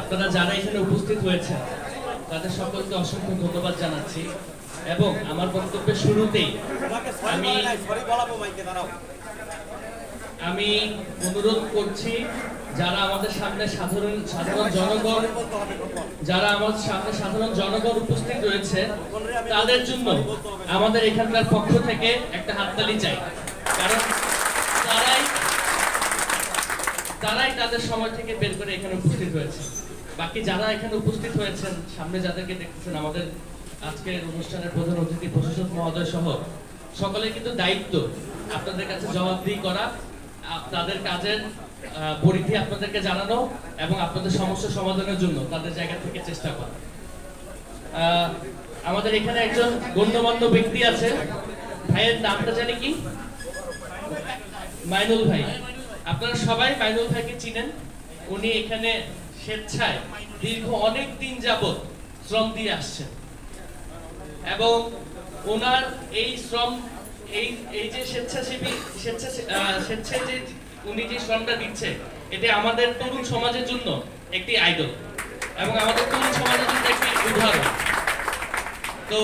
আপনারা যারা এখানে উপস্থিত হয়েছেন, তাদের সকলকে অসংখ্য ধন্যবাদ জানাচ্ছি। এবং আমার বক্তব্যের শুরুতেই আমি আমি অনুরোধ করছি, যারা আমাদের সামনে সাধারণ সাধারণ জনগণ যারা আমাদের সামনে সাধারণ জনগণ উপস্থিত রয়েছে, তাদের জন্য আমাদের এখানকার পক্ষ থেকে একটা হাততালি চাই। কারণ তারাই তাদের সময় থেকে বের করে এখানে উপস্থিত হয়েছে। বাকি যারা এখানে উপস্থিত হয়েছেন, সামনে যাদেরকে দেখতেছেন, আমাদের আজকের অনুষ্ঠানের প্রধান অতিথি প্রশাসক মহোদয় সহ সকলের কিন্তু দায়িত্ব আপনাদের কাছে জবাবদিহি করা তাদের কাজের পরিধি আপনাদেরকে জানানো এবং আপনাদের সমস্যা সমাধানের জন্য তাদের জায়গা থেকে চেষ্টা করা। আমাদের এখানে একজন গণ্যমান্য ব্যক্তি আছে। ভাইয়ের নামটা জানি কি? মাইনুল ভাই। আপনারা সবাই মাইনুল ভাইকে চিনেন। উনি এখানে স্বেচ্ছায় দীর্ঘ অনেক দিন যাবত শ্রম দিয়ে আসছেন। এবং ওনার এই শ্রম, এই এই যে স্বেচ্ছাসেবী, স্বেচ্ছা স্বেচ্ছায় যে উনি যে শ্রমটা দিচ্ছে, এটা আমাদের তরুণ সমাজের জন্য একটি আইডল এবং আমাদের তরুণ সমাজের জন্য একটি উদাহরণ। তো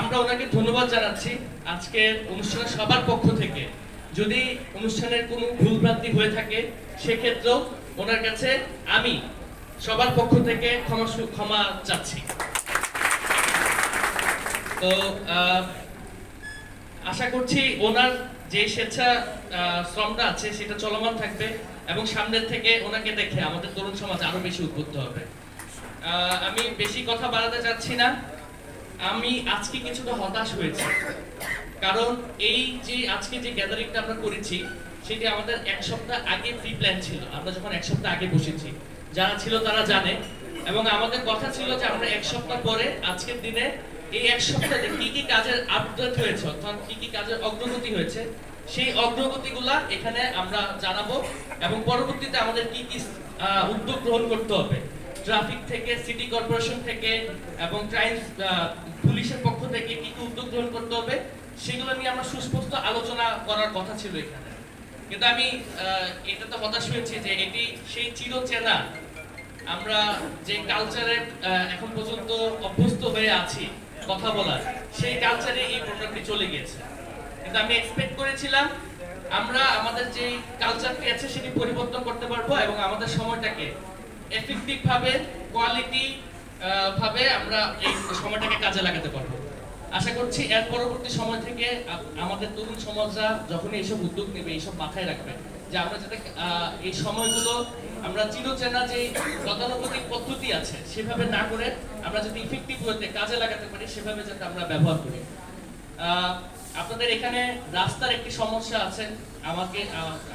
আমরা ওনাকে ধন্যবাদ জানাচ্ছি। আজকের অনুষ্ঠানের সবার পক্ষ থেকে যদি অনুষ্ঠানের কোনো ভুলভ্রান্তি হয়ে থাকে, সেক্ষেত্রেও ওনার কাছে আমি সবার পক্ষ থেকে ক্ষমা ক্ষমা চাচ্ছি। তো আশা করছি ওনার যে স্বেচ্ছা শ্রমটা আছে, সেটা চলমান থাকবে এবং সামনের থেকে ওনাকে দেখে আমাদের তরুণ সমাজ আরও বেশি উদ্বুদ্ধ হবে। আমি বেশি কথা বাড়াতে চাচ্ছি না। আমি আজকে কিছুটা হতাশ হয়েছি। কারণ এই যে আজকে যে গ্যাদারিংটা আমরা করেছি, সেটি আমাদের এক সপ্তাহ আগে প্রি প্ল্যান ছিল। আমরা যখন এক সপ্তাহ আগে বসেছি যারা ছিল তারা জানে। এবং আমাদের কথা ছিল যে আমরা এক সপ্তাহ পরে, আজকের দিনে এই এক সপ্তাহে কি কি কাজের আপডেট হয়েছে, অর্থাৎ কি কি কাজের অগ্রগতি হয়েছে, সেই অগ্রগতিগুলা এখানে আমরা জানাব এবং পরবর্তীতে আমাদের কি কি উদ্যোগ গ্রহণ করতে হবে। ট্রাফিক থেকে, সিটি কর্পোরেশন থেকে এবং ক্রাইম পুলিশের পক্ষ থেকে কি কি উদ্যোগ গ্রহণ করতে হবে সেগুলো নিয়ে আমরা সুস্পষ্ট আলোচনা করার কথা ছিল এখানে। কিন্তু আমি আহ, এটাতে হতাশ হয়েছি যে এটি সেই চিরচেনা। আমরা যে কালচারে এখন পর্যন্ত অভ্যস্ত হয়ে আছি কথা বলার সেই কালচারে এই প্রোগ্রামটি চলে গিয়েছে। কিন্তু আমি এক্সপেক্ট করেছিলাম আমরা আমাদের যে কালচারটি আছে সেটি পরিবর্তন করতে পারব এবং আমাদের সময়টাকে এফেক্টিভ ভাবে কোয়ালিটি ভাবে আমরা এই সময়টাকে কাজে লাগাতে পারব। আশা করছি এর পরবর্তী সময় থেকে আমাদের তরুণ সমাজরা যখন এইসব উদ্যোগ নেবে, এইসব মাথায় রাখবে যে আমরা যাতে এই সময়গুলো আমরা চিরচেনা যে গতানুগতিক পদ্ধতি আছে, সেভাবে না করে আমরা যদি ইফেক্টিভ হতে, কাজে লাগাতে পারি, সেভাবে যাতে আমরা ব্যবহার করি। আপনাদের এখানে রাস্তার একটি সমস্যা আছে। আমাকে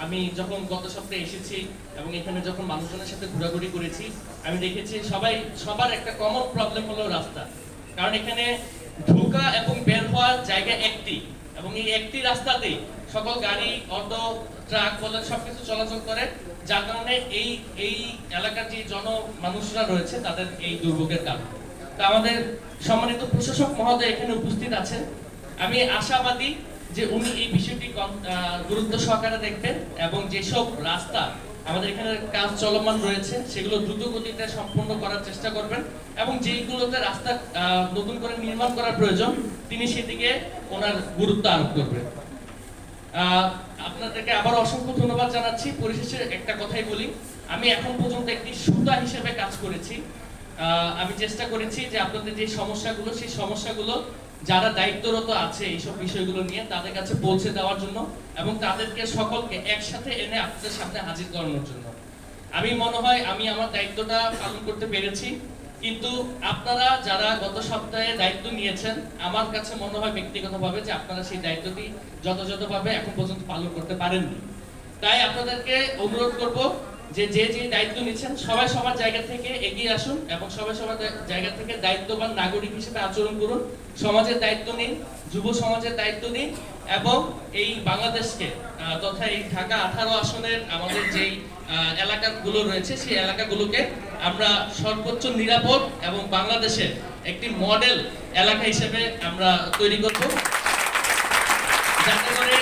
আমি যখন গত সপ্তাহে এসেছি এবং এখানে যখন মানুষজনের সাথে ঘোরাঘুরি করেছি, আমি দেখেছি সবাই, সবার একটা কমন প্রবলেম হলো রাস্তা। কারণ এখানে ঢোকা এবং বের হওয়ার জায়গা একটি এবং এই একটি রাস্তাতেই সকল গাড়ি, অটো, ট্রাক, বলেন, সবকিছু চলাচল করে। যার কারণে এই এই এলাকার যে জন মানুষরা রয়েছে, তাদের এই দুর্ভোগের কারণ। তা আমাদের সম্মানিত প্রশাসক মহোদয় এখানে উপস্থিত আছেন। আমি আশাবাদী যে উনি এই বিষয়টি গুরুত্ব সহকারে দেখবেন এবং যেসব রাস্তা আমাদের এখানে কাজ চলমান রয়েছে, সেগুলো দ্রুত গতিতে সম্পূর্ণ করার চেষ্টা করবেন এবং যেইগুলোতে রাস্তা নতুন করে নির্মাণ করার প্রয়োজন, তিনি সেদিকে ওনার গুরুত্ব আরোপ করবেন। আপনাদেরকে আবার অসংখ্য ধন্যবাদ জানাচ্ছি। পরিশেষে একটা কথাই বলি, আমি এখন পর্যন্ত একটি সুতা হিসেবে কাজ করেছি। আমি চেষ্টা করেছি যে আপনাদের যে সমস্যাগুলো, সেই সমস্যাগুলো যারা দায়িত্বরত আছে এইসব বিষয়গুলো নিয়ে তাদের কাছে পৌঁছে দেওয়ার জন্য এবং তাদেরকে সকলকে একসাথে এনে আপনাদের সামনে হাজির করানোর জন্য। আমি মনে হয় আমি আমার দায়িত্বটা পালন করতে পেরেছি, কিন্তু আপনারা যারা গত সপ্তাহে দায়িত্ব নিয়েছেন, আমার কাছে মনে হয় ব্যক্তিগতভাবে যে আপনারা সেই দায়িত্বটি যথাযথভাবে এখন পর্যন্ত পালন করতে পারেননি। তাই আপনাদেরকে অনুরোধ করব যে যে যে দায়িত্ব নিচ্ছেন, সবাই সবার জায়গা থেকে এগিয়ে আসুন এবং সবাই সবার জায়গা থেকে দায়িত্ববান নাগরিক হিসেবে আচরণ করুন। সমাজের দায়িত্ব নিন, যুব সমাজের দায়িত্ব নিন এবং এই বাংলাদেশকে তথা এই ঢাকা আঠারো আসনের আমাদের যেই এলাকাগুলো রয়েছে, সেই এলাকাগুলোকে আমরা সর্বোচ্চ নিরাপদ এবং বাংলাদেশের একটি মডেল এলাকা হিসেবে আমরা তৈরি করব। যাতে করে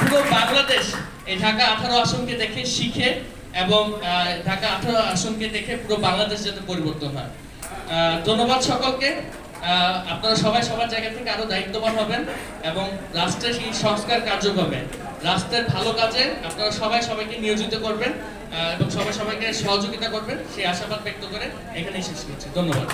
পুরো বাংলাদেশ এই ঢাকা আঠারো আসনকে দেখে শিখে এবং ঢাকা আঠারো আসনকে দেখে পুরো বাংলাদেশ যাতে পরিবর্তন হয়। ধন্যবাদ সকলকে। আপনারা সবাই সবার জায়গা থেকে আরও দায়িত্ববান হবেন এবং রাষ্ট্রের সেই সংস্কার কার্যক্রমে, রাষ্ট্রের ভালো কাজে আপনারা সবাই সবাইকে নিয়োজিত করবেন এবং সবাই সবাইকে সহযোগিতা করবেন। সেই আশাবাদ ব্যক্ত করে এখানেই শেষ করছি। ধন্যবাদ।